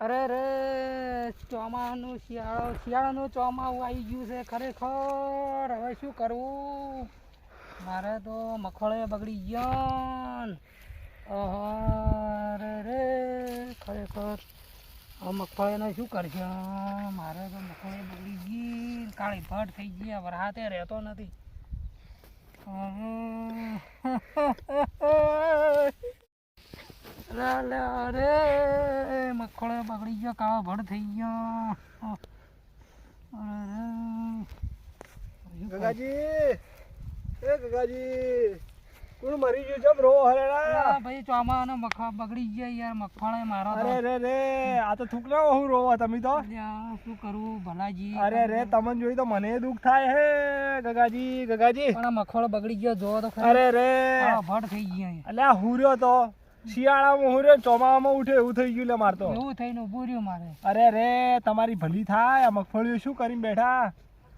અરે રે ચોમાનું શિયાળો, શિયાળાનું ચોમાવું આવી ગયું છે ખરેખર. હવે શું કરવું? મારે તો મખોળે બગડી ગયા. અરે રે ખરેખર. હવે મગફળીને શું કરશે? મારે તો મગફળી બગડી ગઈ કાળી ભટ થઈ ગઈ રાતે રહેતો નથી. અરે અરે મગફળે બગડી ગયો કાળો ભડ થઈ ગયો ગગાજી! એ ગગાજી! કોણ મરી ગયું છે? રો હરેડા અરે ભાઈ ચોમાનો મખા બગડી ગયા યાર મગફળે મારો અરે રે રે આ તો થૂકના હું રોવા તમે તો? શું કરું ભલાજી? અરે રે તમને જોઈ તો મને દુઃખ થાય હે ગગાજી ગગાજી! પણ મખોળો બગડી ગયો જોવો તો અરે રે ભડ થઈ ગયા. અલ્યા હુર્યો તો? શિયાળામાં હુર્યો ને ચોમાસામાં ઉઠે એવું થઈ ગયું લે મારતો એવું થઈને ઉભું રહ્યું મારે. અરે રે તમારી ભલી થાય આ મગફળીઓ શું કરીને બેઠા?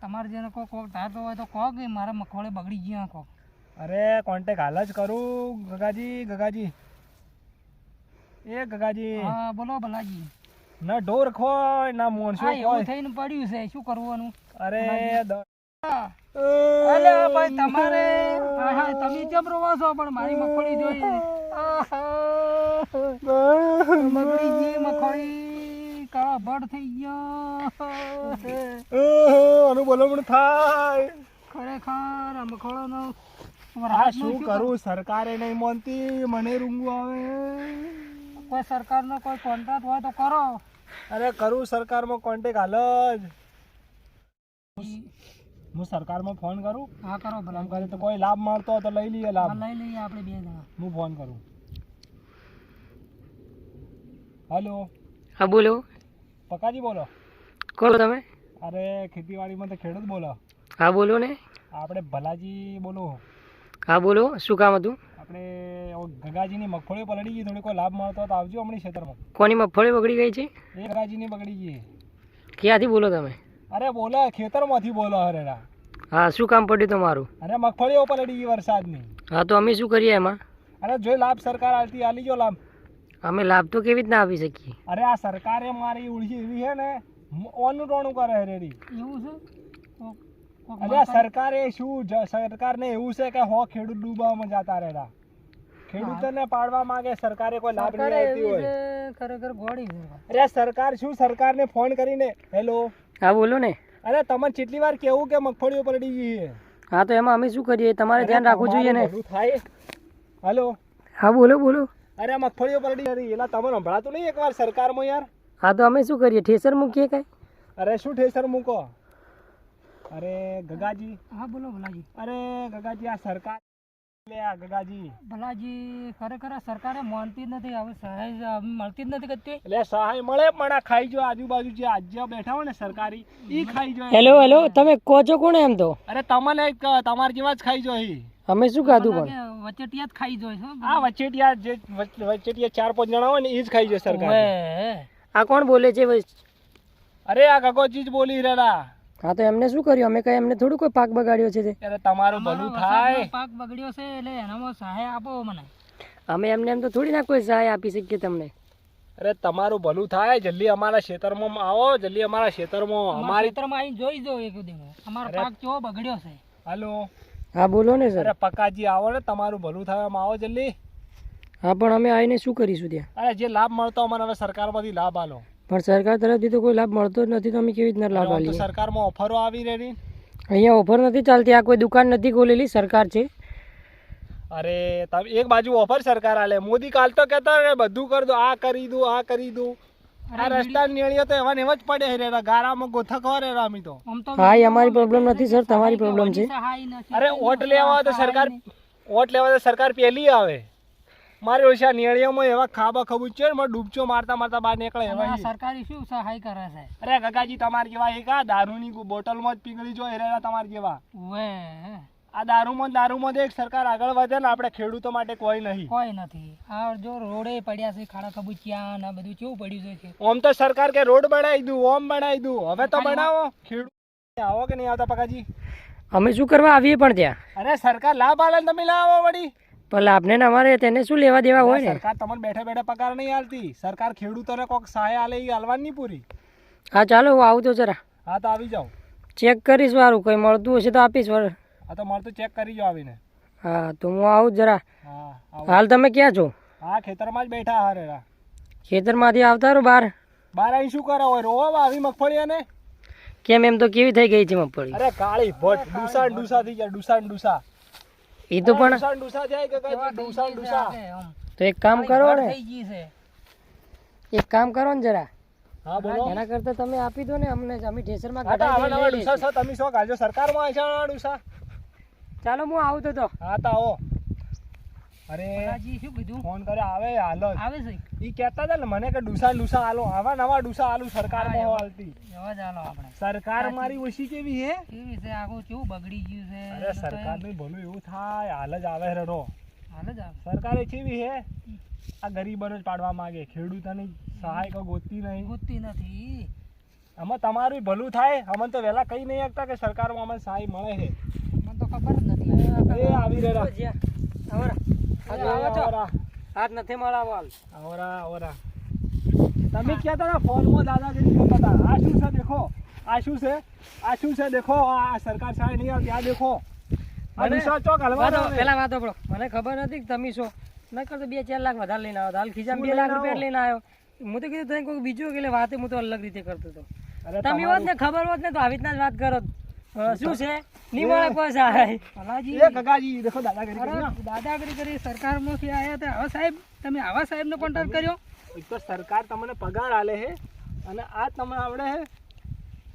તમારે જેને કોઈ કોક ધાતો હોય તો કહો કે મારા મગફળી બગડી ગયા કોક. અરે કોન્ટેક હાલ જ કરું ગગાજી ગગાજી. એ ગગાજી. હા બોલો ભલાજી. ના ઢોર ખોય ના મોણસો હા એવું ખોય. થઈને પડ્યું છે શું કરવાનું? અરે અરે ભાઈ તમારે હા હા તમે કેમ રોવા છો? પણ મારી મગફળી જોઈએ. બગડી કાળા થઈ ગયા. આનું બોલમણ થાય. ખરેખર મખોળોનો આ શું કરું? સરકારે નહીં માનતી મને રૂંગું આવે. કોઈ સરકારનો કોઈ કોન્ટ્રાક્ટ હોય તો કરો. અરે કરું સરકારમાં કોન્ટેક હાલ જ. હું સરકારમાં ફોન કરું. હા કરો એમ કરે તો કોઈ લાભ મળતો હોય તો લઈ લઈએ લાભ. લઈ લઈએ આપણે બે જણા. હું ફોન કરું. હલો હા બોલો. પકાજી બોલો. કોણ તમે? અરે ખેતીવાડીમાં તો ખેડૂત બોલો. હા બોલો ને. આપણે ભલાજી બોલો. હા બોલો. શું કામ હતું? આપણે ગગાજીની મગફળીઓ પલડી ગઈ થોડી કોઈ લાભ મળતો તો આવજો હમણાં ક્ષેત્રમાં કોની મગફળી બગડી ગઈ છે? એ ગગાજીની બગડી ગઈ. ક્યાંથી બોલો તમે? અરે બોલો ખેતરમાંથી બોલો હરેડા હા શું કામ પડ્યું તમારું? અરે મગફળીઓ પલડી ગઈ વરસાદની. હા તો અમે શું કરીએ એમાં? અરે જો લાભ સરકાર આલતી આલી જો લાભ. અમે લાભ તો કેવી રીતના આપી શકીએ? અરે આ સરકારે મારી ઉડી એવી છે ને ઓનું ટોણું કરે રેડી. એવું છે? અરે આ સરકારે શું સરકારને એવું છે કે હો ખેડૂત ડૂબવામાં જતા રહેતા ખેડૂતોને પાડવા માંગે સરકારે કોઈ લાભ નહીં સરકારે આપતી હોય. ખરેખર ગોળી અરે સરકાર શું સરકારને ફોન કરીને હેલો હા બોલો ને. અરે તમને કેટલી વાર કેવું કે મગફળીઓ પલળી ગઈ છે? હા તો એમાં અમે શું કરીએ? તમારે ધ્યાન રાખવું જોઈએ ને. થાય. હલો? હા બોલો બોલો. અરે મગફળીઓ પલડી હતી. એલા તમને સંભળાતું નહીં એકવાર સરકારમાં યાર? હા તો અમે શું કરીએ? ઠેસર મૂકીએ કઈ? અરે શું ઠેસર મૂકો? અરે ગગાજી. હા બોલો ભલાજી. અરે ગગાજી આ સરકાર ગગાજી. ભલાજી ખરેખર સરકારે માનતી જ નથી. હવે સહાય મળતી જ નથી કદી એટલે સહાય મળે પણ આ ખાઈ જો આજુબાજુ જે આજ્યા બેઠા હોય ને સરકારી ઈ ખાઈ જો હેલો હેલો તમે કહો છો કોણ એમ તો? અરે તમને એક તમાર જેવા જ ખાઈ જો. અમે શું ખાધું પણ? વચેટિયા જ ખાઈ જોઈ આ વચેટિયા જે વચેટિયા ચાર પાંચ જણા હોય ને ઈ જ ખાઈ જો સરકાર. આ કોણ બોલે છે? અરે આ ગગોજી જ બોલી રહેલા હા તો એમને શું કર્યું? અમે કઈ એમને થોડું કોઈ પાક બગાડ્યો છે તે? તમારું ભલું થાય. પાક બગડ્યો છે એટલે એનામાં સહાય આપો મને. અમે એમને એમ તો થોડી ના કોઈ સહાય આપી શકીએ તમને. અરે તમારું ભલું થાય. જલ્દી અમારા ખેતરમાં આવો જલ્દી અમારા ખેતરમાં અમારા ખેતરમાં આવીને જોઈ જો એક દિવસ અમારો પાક કેવો બગડ્યો છે? હાલો. હા બોલો ને સર. અરે પકાજી આવો ને તમારું ભલું થાય એમ આવો જલ્દી. હા પણ અમે આવીને શું કરીશું ત્યાં? અરે જે લાભ મળતો અમારે હવે સરકારમાંથી લાભ આલો. પણ સરકાર તરફથી તો કોઈ લાભ મળતો જ નથી તો અમે કેવી રીતના લાભ આલીએ? સરકારમાં ઓફરો આવી રહી અહીંયા ઓફર નથી ચાલતી આ કોઈ દુકાન નથી ખોલેલી સરકાર છે. અરે તમે એક બાજુ ઓફર સરકાર આલે. મોદી કાલ તો કહેતા કે બધું કરી દો આ કરી દો આ કરી દો. આ રસ્તા નિયણીઓ તો એવા ને એવા જ પડે રે ગારામાં ગોથક રે રામી તો. તો હા એ અમારી પ્રોબ્લેમ નથી સર તમારી પ્રોબ્લેમ છે. અરે ઓટ લેવા હોય તો સરકાર ઓટ લેવા તો સરકાર પહેલી આવે. મારી ઓછા નેળિયામાં એવા ખાબા ખબું છે મારે ડૂબચો મારતા મારતા બહાર નીકળે એવા સરકારી શું સહાય કરે છે? અરે ગગાજી તમારે જેવા એક આ દારૂની બોટલમાં જ પીગળી જો હેરેરા તમારે જેવા વે આ દારૂમાં દારૂમાં એક સરકાર આગળ વધે ને આપણે ખેડૂતો માટે કોઈ નહીં. કોઈ નથી. આ જો રોડે પડ્યા છે ખાડા ખબુચિયા ને બધું કેવું પડ્યું છે ઓમ તો સરકાર કે રોડ બનાવી દઉં ઓમ બનાવી દઉં. હવે તો બનાવો. ખેડૂત આવો કે નહીં આવતા પકાજી અમે શું કરવા આવીએ પણ ત્યાં? અરે સરકાર લાભ આલે તમે લાવો વળી. પણ લાભને અમારે તેને શું લેવા દેવા હોય ને? સરકાર તમને બેઠા બેઠા પગાર નહીં આલતી. સરકાર ખેડૂતોને કોક સહાય આલે એ આલવાની નહીં પૂરી. હા ચાલો હું આવું તો જરા. હા તો આવી જાઓ. ચેક કરીશ વારું કંઈ મળતું હશે તો આપીશ વાર. હા તો મળતું ચેક કરી જાઓ આવીને. હા તો હું આવું જરા. હા હાલ તમે ક્યાં છો? હા ખેતરમાં જ બેઠા હારે ખેતરમાંથી આવતા રહો બહાર. બાર અહીં શું કરો હોય? રોવા આવી મગફળી અને કેમ એમ તો કેવી થઈ ગઈ છે મગફળી? અરે કાળી ભટ ડુસા ડુસા થઈ જાય ડુસા ડુસા. એ તો પણ ડુસા ને ડુસા જાય કે કઈ ડુસા ને ડુસા તો એક કામ કરો ને. એક કામ કરો ને જરા. હા બોલો. એના કરતા તમે આપી દો ને અમને અમે ડુસા લઈશું. છો તમે શું કાઢજો સરકારમાં છે ડુસા ચાલો હું આવું તો તો. હા તો આવો. અરે પલાજી શું કીધું? ફોન કરે આવે હાલ. આવે છે. ઈ કહેતા હતા ને મને કે ડુસા ડુસા આલો. આવા નવા ડુસા આલુ સરકારમાં હાલતી એવા જ હાલો આપણે. સરકાર મારી ઓછી કેવી હે? કેવી છે? આખું કેવું બગડી ગયું છે? અરે સરકારનું ભલું એવું થાય. હાલ જ આવે રે રો હાલ જ આવે. સરકારે કેવી હે? આ ગરીબોને જ પાડવા માંગે. ખેડૂતોની સહાય કોઈ ગોતતી નહીં. ગોતતી નથી. આમાં તમારું ભલું થાય. અમને તો વહેલા કઈ નહીં શકતા કે સરકારમાં અમને સહાય મળે છે. મને તો ખબર જ નથી. એ આવી રહ્યા. આવરા. છો? હાથ નથી મળાવો ઓરા આવરા તમે કહેતા હતા ફોનમાં દાદાગીરી કરતા હતા? આ શું છે દેખો? આ શું છે? આ શું છે દેખો? આ સરકાર સાહેબ નહીં આવતી આ દેખો. આ ચોક હલવા વાતો પેલા વાતો પડો મને ખબર નથી કે તમે શું નકર તો બે ચાર લાખ વધારે લઈને આવ્યો. હાલ ખીચામાં બે લાખ રૂપિયા લઈને આવ્યો. હું તો કીધું તમે કોઈ બીજું કે વાતે હું તો અલગ રીતે કરતો હતો. તમે હોત ને ખબર હોત ને તો આવી રીતના જ વાત કરો. શું છે? નહીં મળે કોઈ એ ગગાજી દેખો દાદાગીરી કરી. દાદાગીરી કરી સરકારમાંથી આવ્યા હતા. હવે સાહેબ તમે આવા સાહેબનો કર્યો? એક તો સરકાર તમને પગાર આલે છે અને આ તમને આવડે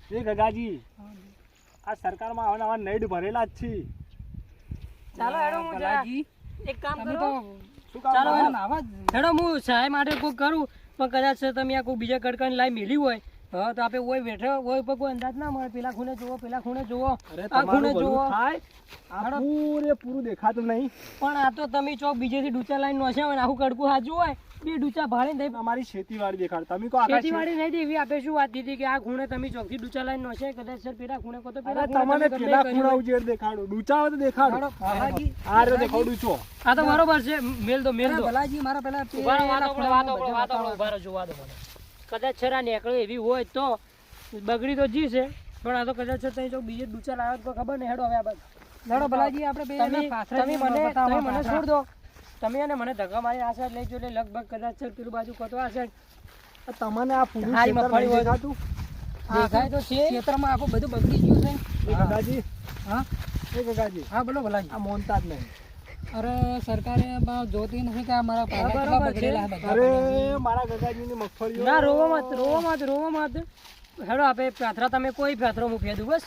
છે એ ગગાજી આ સરકારમાં આવા નવા નેડ ભરેલા જ છે. ચાલો હેડો હું એક કામ કરો. તો શું કામ ચાલો, હેડો. હેડો હું સહાય માટે કોઈ કરું પણ કદાચ તમે આ કોઈ બીજા કડકાની લાઈ મેલી હોય હા તો આપે ઓય બેઠો ઓય પર કોઈ અંદાજ ના મળે. પેલા ખૂણે જુઓ પેલા ખૂણે જુઓ. અરે આ ખૂણે જુઓ. થાય. પૂરે પૂરું દેખાતું નહીં. પણ આ તો તમે ચોક બીજેથી ડૂચા લાઈન નો હોય આખું કડકું હાજુ હોય બે ડૂચા ભાળીને થઈ અમારી ખેતીવાડી દેખાડ. તમે કહો ખેતીવાડી નહીં દેવી આપે શું વાત દીધી કે આ ખૂણે તમે ચોકથી ડૂચા લાઈન નોસ્યા કદાચ સર પેલા ખૂણે કહો તો પેલા તમને પેલા ખૂણા. ઉજેડ દેખાડો. ડૂચા હોય તો દેખાડો. આ રહ્યો દેખાડો ડૂચો. આ તો બરોબર છે. મેલ દો મેલ દો. ભલાજી મારા પેલા વાતો વાતો ઊભા રહો, જોવા દો મને. કદાચ છરા નીકળે એવી હોય તો બગડી તો જી છે પણ આ તો કદાચ છે તઈ જો બીજે ડૂચા તો ખબર ને હેડો હવે આ. લડો ભલાજી આપણે બે તમે તમે મને તમે મને છોડ દો. તમે અને મને ધક્કા મારી આ સાઈડ લઈ જો એટલે લગભગ કદાચ છે પેલું બાજુ કતો આ સાઈડ. તમને આ પૂરું મગફળી હોય. દેખાતું? દેખાય તો છે. ખેતરમાં આખું બધું બગડી ગયું છે. એ હા? એ ગગાજી હા બોલો ભલાજી. આ મોનતા જ નહીં. અરે સરકારે બા જોતી નથી કે આ મારા બરાબર છે. બગડેલા બધા. અરે મારા ગગાજીની મગફળીઓ. ના રોવા મત રોવા મત રોવા મત હેડો આપે પાથરા તમે કોઈ પાથરો હું ફેદું બસ.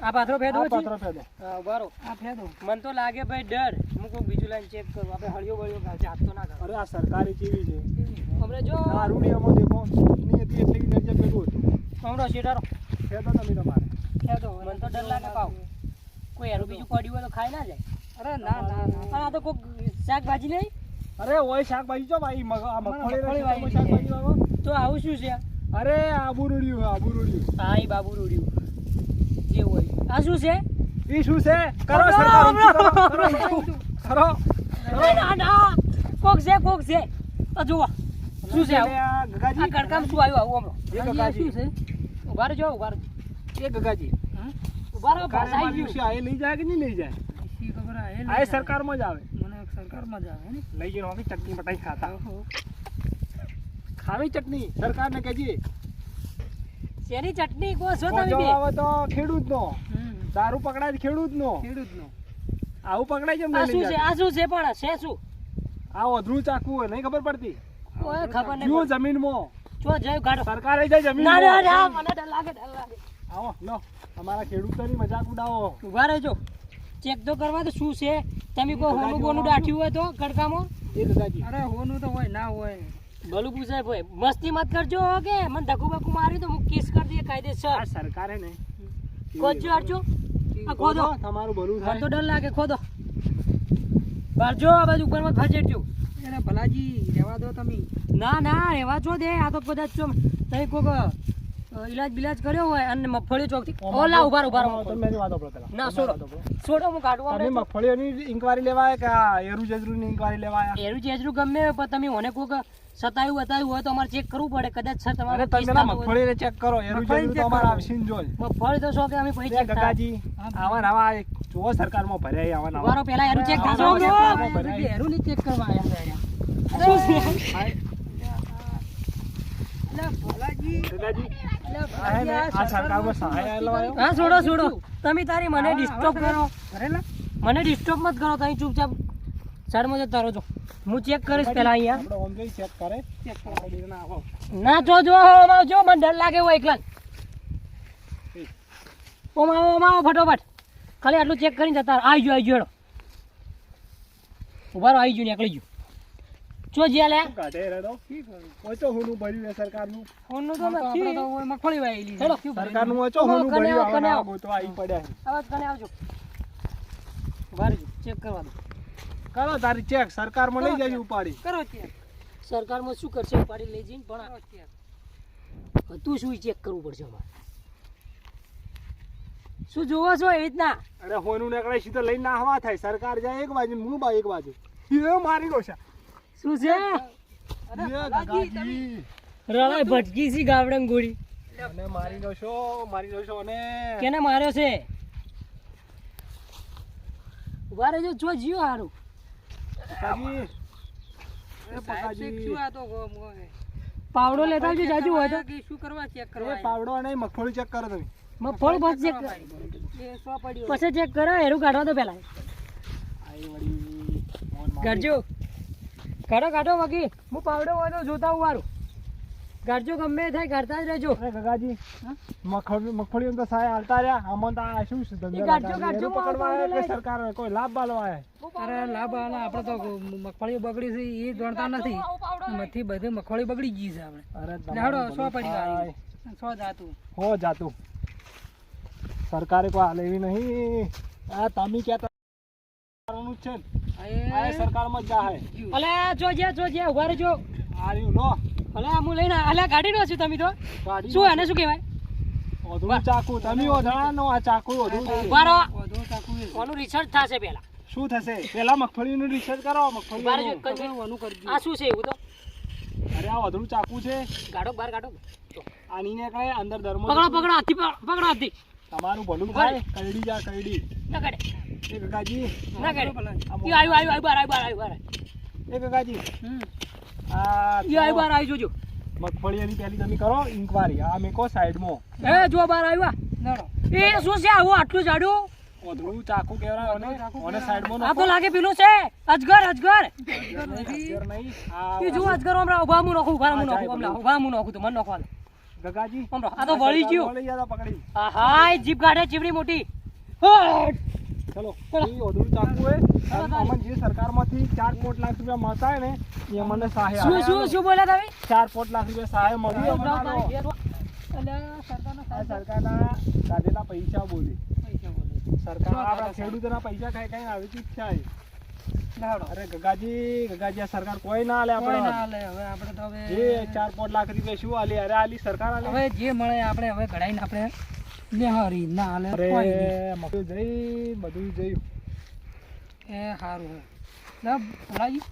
આ પાથરો ફેદો છે પાથરો ફેદો. હા ઊભા આ ફેદો. મને તો લાગે ભાઈ ડર. હું કોઈ બીજું લાઈન ચેક કરું. આપણે હળિયો બળિયો ગાલશે હાથ તો ના કરો અરે આ સરકારી કેવી છે. હમણાં જો દારૂડિયામાં દેખો ની હતી એટલે કે દરજ્જા પેલું હતું. હમણાં શેટારો ફેદો તમે તમારે. ફેદો. મને તો ડર લાગે પાવ. કોઈ એનું બીજું પડ્યું હોય તો ખાઈ ના જાય. અરે ના ના ના. આ તો કોઈક શાકભાજી નહીં? અરે ઓય શાકભાજી જો ભાઈ મગફળી શાકભાજી વાવો? તો આવું શું છે? અરે આબુ રૂડ્યું આબુ રૂડ્યું. હા એ બાબુ રૂડ્યું. જે હોય. આ શું છે? એ શું છે? કરો કરો, ના ના કોક છે કોક છે. તો જુઓ શું છે આ શું આવ્યું આવું હમણાં? શું છે? ઊભા જો એ ગગાજી. ઊભા રહો સરકારે ગયું. છે, આ એ લઈ જાય કે નહીં લઈ જાય? શી આ. સરકારમાં જ આવે. મને સરકારમાં જ આવે ને? લઈ જઈને હોકી ચટણી બટાઈ ખાતા. ખાવી ચટણી સરકારને કહેજે. શેની ચટણી કો છો તમે બે? આવે તો ખેડૂત નો દારૂ પકડાય ખેડૂત નો ખેડૂત નો આવું પકડાય કેમ આ શું છે? આ શું છે પણ? છે શું? આ ઓધરું ચાકુ હોય નહીં ખબર પડતી? ઓય ખબર નહીં પડતી. જમીનમાં. જો જય ગાડો સરકારે જાય જમીન ના ના ના મને ડર લાગે ડર લાગે. આવો લો. અમારા ખેડૂતોની મજાક ઉડાવો. ઊભા રહેજો. ચેક તો કરવા તો શું છે? તમે કોઈ હોનું બોનું દાઠ્યું હોય તો કડકામાં અરે હોનું તો હોય ના હોય. ભલું પૂછાય ભાઈ મસ્તી મત કરજો કે? મને ધકુ બકુ મારી તો હું કેસ કરી દઈએ કાયદેસર. સરકારે ને. ખોદજો હટજો આ ખોદો તમારું ભલું થાય તો ડર લાગે ખોદો. બારજો આ બાજુ ઉપર મત ફચેડજો એને ભલાજી રહેવા દો તમે. ના ના રહેવા છો દે આ તો કદાચ છો તમે કોક ઈલાજ બિલાજ કર્યો હોય અને મગફળી ચોકથી ઓલા ઊભા ઊભા. તમે એની વાતો પેલા. ના, છોડો. છોડો હું કાઢવા તમે મગફળીઓની ઇન્કવાયરી લેવા આવ્યા કે એરુ જજરુની ઇન્કવાયરી લેવા આવ્યા એરું જેજરું ગમે પણ તમે ઓને કોક સતાયું બતાવ્યું હોય તો અમારે ચેક કરવું પડે. કદાચ સર તમારે તમે મગફળી મગફળીને ચેક કરો. એરુ જેજરુ તો અમારે આવશે ને જોઈ. મગફળી તો શો અમે પૈસા ચેક થાય આવા એક જોવો સરકારમાં ભર્યા આવા ને આવા. ઊભા રહો, પહેલા ચેક આવા થશો ને ચેક કરવા આયા શું છે? આ- ભલાજી ગગાજી અલ્યા આ હે ને, આ સરકારમાં સહાય આલો આવ્યો. હા છોડો છોડો. તમે તારી મને ડિસ્ટર્બ કરો. મને ડિસ્ટર્બ મત કરો તમે ચૂપચાપ સાઈડમાં જતા રહો છો. હું ચેક કરીશ પેલા અહીંયા. આપણે ઓમ જઈ ચેક કરે. ચેક કરો દીકરા આવો. ના જો જો જો મને ડર લાગે હોય એકલા ઓમ આવો ઓમ આવો ફટોફટ. ખાલી આટલું ચેક કરીને જતા આવી ગયો આવી ગયો ઉભારો આવી ગયો નીકળી ગયો. જો જ્યાં લે. કાઢે રે તો? તો હુંનું ભર્યું છે સરકારનું. હોનું તો તો આપણે નથી તો મગફળી વાયેલી. હેલો. સરકારનું હોય તો હુંનું ભર્યું આવો, આવા. કને આવો. પડ્યા. આવાજ કને આવજો. વારજો ચેક કરવા દો કરો તારી ચેક. સરકારમાં લઈ જજો ઉપાડી. કરો ચેક. સરકારમાં શું કરશે? ઉપાડી લઈ જઈને પણ બધું શું ચેક કરવું પડશે અમારે? શું જોવો છો એ રીતના? અરે હોનું નીકળે સીધો લઈને ના હવા થાય. સરકાર જાય એક બાજુ હું બા એક બાજુ. એ મારી છે શું છે? એ ભટકી સી ગાવડંગ ગોળી. અને મારી ગયો મારી ગયો અને કેને માર્યો છે? ઊભા રહેજો જો જીઓ હારું. પકાજી એ પકાજી શું આ તો ગો- ગો પાવડો લેતા આવજો જાજુ હોય તો. શું કરવા ચેક એ કરવા પાવડો નહીં મગફળી ચેક કરો તમે. મગફળી બસ ચેક એ સો પડ્યો. પછી ચેક કરો એરું કાઢવા તો પેલા. આઈ વળી મોન મારી. કાઢજો કાઢો કાઢો બાકી હું પાવડો હોય તો જોતા હું વારું કાઢજો ગમે થાય કાઢતા જ રહેજો. અરે ગગાજી મગફળી મગફળીઓ તો સાહેબ હાલતા રહ્યા. આમાં તો આ શું છે ધંધો? કાઢજો, એનું પકડવા આવે કે સરકાર કોઈ લાભ બાલો આવે અરે લાભ આલા આપણે તો મગફળી બગડી છે એ જાણતા નથી. નથી બધી મગફળી બગડી ગઈ છે આપણે. અરે એટલે સો થાય. સો જાતું. હો જાતું. સરકારે કોઈ હાલ એવી નહીં. આ તમે જ છે ને? આ સરકારમાં જા હે. અલે જો જે જો જે ઊભા રહેજો. આ રહ્યું લો. અલે હું લઈને અલે ગાડી નો છું તમે તો. ગાડી શું એને શું કહેવાય? ઓધળું ચાકુ તમે ઓધળાનો આ ચાકુ ઓધળું છે. ઊભા રહો. વધુ ચાકુ એ. રિસર્ચ થશે પહેલા. શું થશે? પેલા મગફળીનું રિસર્ચ કરો ઊભા રહેજો મગફળી કઈ વનું કરજો આ શું છે એવું તો? અરે આ ઓધળું ચાકુ છે. ગાડો બહાર કાઢો આની ને કઈ અંદર ધર્મ પકડો પકડો હાથી પકડો પકડો હાથી તમારું ભલું થાય કઈડી જા કરડી. ના કાઢે એ ગગાજી. ના કાઢે ઈ આવ્યું આવ્યું આવ્યું બહાર આવ્યું બહાર આવ્યું બહાર એ ગગાજી. હમ. આ ઈ આવ્યું બહાર આવી જોજો. મગફળીની પહેલી તમે કરો ઇન્કવાયરી આ મેકો સાઈડમાં. એ જો બહાર આવ્યા નડો. એ શું છે આવું? આટલું જાડું? ઓધળું ચાકુ કહેવાય અને અને સાઈડમાં આ તો લાગે પેલું છે. અજગર અજગર. અજગર નહીં આ એ જો અજગર ઊભા હું નાખું ઊભા આ નાખું ઊભા હું નાખું તો મને નાખવા દો ગગાજી હમણાં. આ તો વળી ગયું. વળી ગયા પકડી. આહા જીભ કાઢે ચીવડી મોટી. હટ. ચલો એ ઓધળું ચાકુ હોય અને અમને જે સરકારમાંથી ચાર પોટ લાખ રૂપિયા મળતા હોય ને એ અમને સહાય શું શું શું બોલ્યા તમે? ચાર પોટ લાખ રૂપિયા સહાય મળી અમને આલો. સરકારના સરકારના કાઢેલા પૈસા બોલે. પૈસા બોલે. સરકાર આપણા ખેડૂતોના પૈસા કઈ કઈ આવી ચીજ છે. અરે ગગાજી ગગાજી આ સરકાર કોઈ ના આલે આપણે ના આપણે હવે આપણે તો હવે જે ચાર પોટ લાખ રૂપિયા શું આલી? અરે આલી સરકાર આલે. હવે જે મળે આપણે હવે ઘડાઈને આપણે નિહારી ના નહીં. મકઈ જઈ બધું જઈ. એ સારું લે ભલાજી